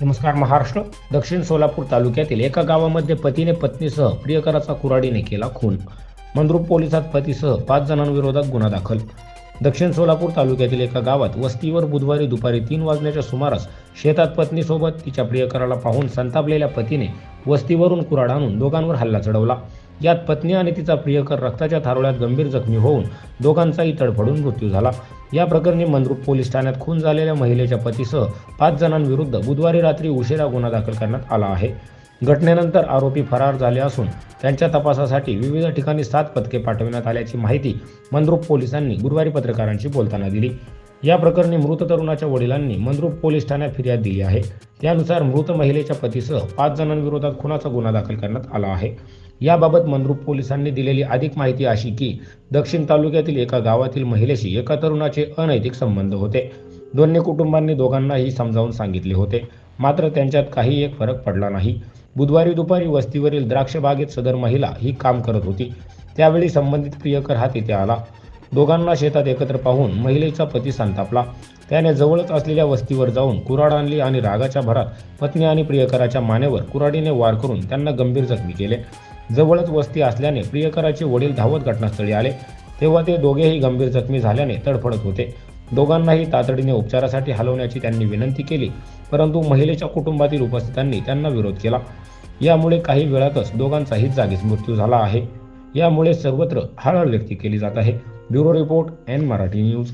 नमस्कार महाराष्ट्र. दक्षिण सोलापूर तालुक्यातील एका गावामध्ये पतीने पत्नीसह प्रियकराचा कुराडीने केला खून. मंद्रुप पोलिसात पतीसह पाच जणांविरोधात गुन्हा दाखल. दक्षिण सोलापूर तालुक्यातील एका गावात वस्तीवर बुधवारी दुपारी तीन वाजण्याच्या सुमारास शेतात पत्नीसोबत तिच्या प्रियकराला पाहून संतापलेल्या पतीने वस्तीवरून कुराड आणून दोघांवर हल्ला चढवला. यात पत्नी आणि तिचा प्रियकर रक्ताच्या थारोळ्यात गंभीर जखमी होऊन दोघांचाही तडफडून मृत्यू झाला. या प्रकरणी मंद्रुप पोलीस ठाण्यात खून झालेल्या महिलेच्या पतीसह पाच जणांविरुद्ध बुधवारी रात्री उशिरा गुन्हा दाखल करण्यात आला आहे. घटनेनंतर आरोपी फरार झाले असून त्यांच्या तपासासाठी विविध ठिकाणी सात पथके पाठविण्यात आल्याची माहिती मंद्रुप पोलिसांनी गुरुवारी पत्रकारांशी बोलताना दिली. या प्रकरणी मृत तरुणाच्या वडिलांनी मंद्रुप पोलीस ठाण्यात फिर्याद दिली आहे. त्यानुसार मृत महिलेच्या पतीसह पाच जणांविरोधात खुनाचा गुन्हा दाखल करण्यात आला आहे. याबाबत मंद्रुप पोलिसांनी दिलेली अधिक माहिती अशी की दक्षिण तालुक्यातील एका गावातील महिलेशी एका तरुणाचे अनैतिक संबंध होते. दोन्ही कुटुंबांनी दोघांनाही समजावून सांगितले होते. मात्र त्यांच्यात काही एक फरक पडला नाही. बुधवारी दुपारी वस्तीवरील द्राक्षबागेत सदर महिला ही काम करत होती. त्यावेळी संबंधित प्रियकर हा तिथे आला. दोघांना शेतात एकत्र पाहून महिलेचा पती संतापला. त्याने जवळच असलेल्या वस्तीवर जाऊन कुराड आणली आणि रागाच्या भरात पत्नी आणि प्रियकराच्या मानेवर कुराडीने वार करून त्यांना गंभीर जखमी केले. जवळच वस्ती असल्याने प्रियकराचे वडील धावत घटनास्थळी आले. तेव्हा ते दोघेही गंभीर जखमी झाल्याने तडफडत होते. दोघांनाही तातडीने उपचारासाठी हलवण्याची त्यांनी विनंती केली परंतु महिलेच्या कुटुंबातील उपस्थितांनी त्यांना विरोध केला. यामुळे काही वेळातच दोघांचाही जागीच मृत्यू झाला आहे. यामुळे सर्वत्र हळहळ व्यक्त केली जात आहे. Bureau report N Marathi news.